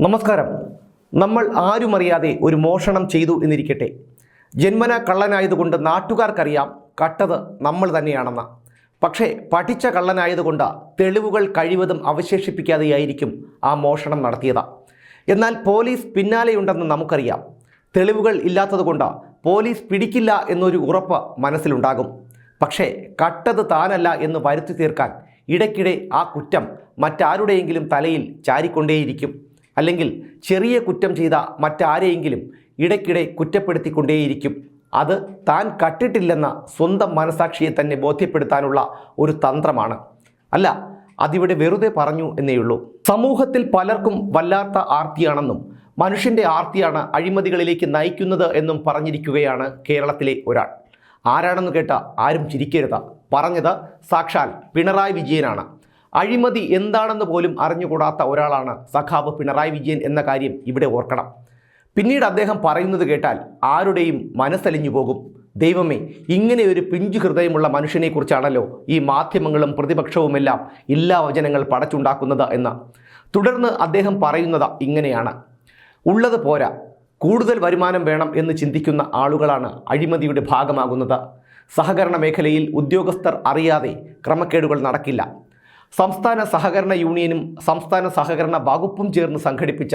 നമസ്കാരം. നമ്മൾ ആരും അറിയാതെ ഒരു മോഷണം ചെയ്തു എന്നിരിക്കട്ടെ. ജന്മന കള്ളനായതുകൊണ്ട് നാട്ടുകാർക്കറിയാം കട്ടത് നമ്മൾ തന്നെയാണെന്ന്. പക്ഷേ പഠിച്ച കള്ളനായതുകൊണ്ട് തെളിവുകൾ കഴിവതും അവശേഷിപ്പിക്കാതെയായിരിക്കും ആ മോഷണം നടത്തിയത്. എന്നാൽ പോലീസ് പിന്നാലെയുണ്ടെന്ന് നമുക്കറിയാം. തെളിവുകൾ ഇല്ലാത്തതുകൊണ്ട് പോലീസ് പിടിക്കില്ല എന്നൊരു ഉറപ്പ് മനസ്സിലുണ്ടാകും. പക്ഷേ കട്ടത് താനല്ല എന്ന് വരുത്തി തീർക്കാൻ ഇടയ്ക്കിടെ ആ കുറ്റം മറ്റാരുടെയെങ്കിലും തലയിൽ ചാരിക്കൊണ്ടേയിരിക്കും. അല്ലെങ്കിൽ ചെറിയ കുറ്റം ചെയ്ത മറ്റാരെയെങ്കിലും ഇടയ്ക്കിടെ കുറ്റപ്പെടുത്തിക്കൊണ്ടേയിരിക്കും. അത് താൻ കട്ടിട്ടില്ലെന്ന സ്വന്തം മനസാക്ഷിയെ തന്നെ ബോധ്യപ്പെടുത്താനുള്ള ഒരു തന്ത്രമാണ്. അല്ല അതിവിടെ വെറുതെ പറഞ്ഞു എന്നേയുള്ളൂ. സമൂഹത്തിൽ പലർക്കും വല്ലാത്ത ആർത്തിയാണെന്നും മനുഷ്യന്റെ ആർത്തിയാണ് അഴിമതികളിലേക്ക് നയിക്കുന്നത് എന്നും പറഞ്ഞിരിക്കുകയാണ് കേരളത്തിലെ ഒരാൾ. ആരാണെന്ന് കേട്ട ആരും ചിരിക്കരുത്. പറഞ്ഞത് സാക്ഷാൽ പിണറായി വിജയനാണ്. അഴിമതി എന്താണെന്ന് പോലും അറിഞ്ഞുകൂടാത്ത ഒരാളാണ് സഖാവ് പിണറായി വിജയൻ എന്ന കാര്യം ഇവിടെ ഓർക്കണം. പിന്നീട് അദ്ദേഹം പറയുന്നത് കേട്ടാൽ ആരുടെയും മനസ്സലിഞ്ഞു പോകും. ദൈവമേ ഇങ്ങനെ ഒരു പിഞ്ചു ഹൃദയമുള്ള മനുഷ്യനെക്കുറിച്ചാണല്ലോ ഈ മാധ്യമങ്ങളും പ്രതിപക്ഷവുമെല്ലാം എല്ലാ വചനങ്ങൾ പടച്ചുണ്ടാക്കുന്നത് എന്ന്. തുടർന്ന് അദ്ദേഹം പറയുന്നത് ഇങ്ങനെയാണ്. ഉള്ളത് പോരാ കൂടുതൽ വരുമാനം വേണം എന്ന് ചിന്തിക്കുന്ന ആളുകളാണ് അഴിമതിയുടെ ഭാഗമാകുന്നത്. സഹകരണ മേഖലയിൽ ഉദ്യോഗസ്ഥർ അറിയാതെ ക്രമക്കേടുകൾ നടക്കില്ല. സംസ്ഥാന സഹകരണ യൂണിയനും സംസ്ഥാന സഹകരണ വകുപ്പും ചേർന്ന് സംഘടിപ്പിച്ച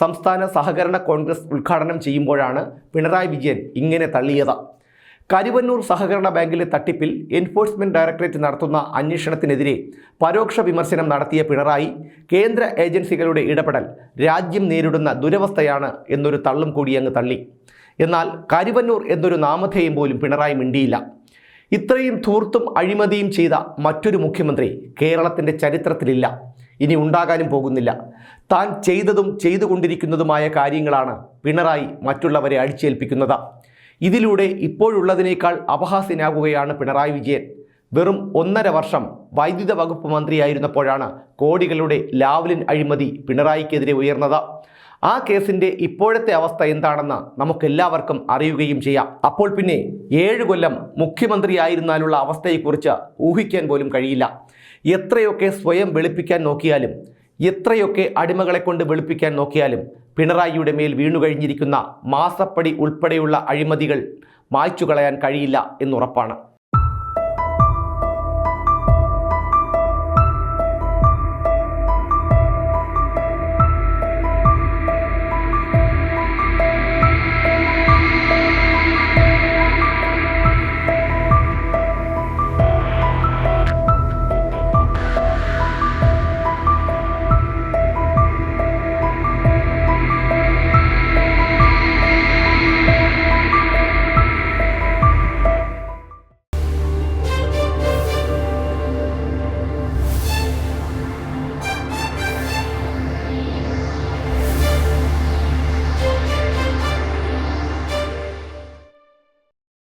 സംസ്ഥാന സഹകരണ കോൺഗ്രസ് ഉദ്ഘാടനം ചെയ്യുമ്പോഴാണ് പിണറായി വിജയൻ ഇങ്ങനെ തള്ളിയത്. കരുവന്നൂർ സഹകരണ ബാങ്കിലെ തട്ടിപ്പിൽ എൻഫോഴ്സ്മെന്റ് ഡയറക്ടറേറ്റ് നടത്തുന്ന അന്വേഷണത്തിനെതിരെ പരോക്ഷ വിമർശനം നടത്തിയ പിണറായി കേന്ദ്ര ഏജൻസികളുടെ ഇടപെടൽ രാജ്യം നേരിടുന്ന ദുരവസ്ഥയാണ് എന്നൊരു തള്ളും കൂടി അങ്ങ് തള്ളി. എന്നാൽ കരുവന്നൂർ എന്നൊരു നാമധേയം പോലും പിണറായി മിണ്ടിയില്ല. ഇത്രയും ധൂർത്തും അഴിമതിയും ചെയ്ത മറ്റൊരു മുഖ്യമന്ത്രി കേരളത്തിന്റെ ചരിത്രത്തിലില്ല. ഇനി ഉണ്ടാകാനും പോകുന്നില്ല. താൻ ചെയ്തതും ചെയ്തുകൊണ്ടിരിക്കുന്നതുമായ കാര്യങ്ങളാണ് പിണറായി മറ്റുള്ളവരെ അടിച്ചേൽപ്പിക്കുന്നത്. ഇതിലൂടെ ഇപ്പോഴുള്ളതിനേക്കാൾ അപഹാസ്യനാകുകയാണ് പിണറായി വിജയൻ. വെറും ഒന്നര വർഷം വൈദ്യുത വകുപ്പ് മന്ത്രിയായിരുന്നപ്പോഴാണ് കോടികളുടെ ലാവ്ലിൻ അഴിമതി പിണറായിക്കെതിരെ ഉയർന്നത്. ആ കേസിന്റെ ഇപ്പോഴത്തെ അവസ്ഥ എന്താണെന്ന് നമുക്കെല്ലാവർക്കും അറിയുകയും ചെയ്യാം. അപ്പോൾ പിന്നെ ഏഴ് കൊല്ലം മുഖ്യമന്ത്രിയായിരുന്നാലുള്ള അവസ്ഥയെക്കുറിച്ച് ഊഹിക്കാൻ പോലും കഴിയില്ല. എത്രയൊക്കെ സ്വയം വെളുപ്പിക്കാൻ നോക്കിയാലും എത്രയൊക്കെ അടിമകളെ കൊണ്ട് വെളുപ്പിക്കാൻ നോക്കിയാലും പിണറായിയുടെ മേൽ വീണുകഴിഞ്ഞിരിക്കുന്ന മാസപ്പടി ഉൾപ്പെടെയുള്ള അഴിമതികൾ മായ്ച്ചു കളയാൻ കഴിയില്ല എന്നുറപ്പാണ്.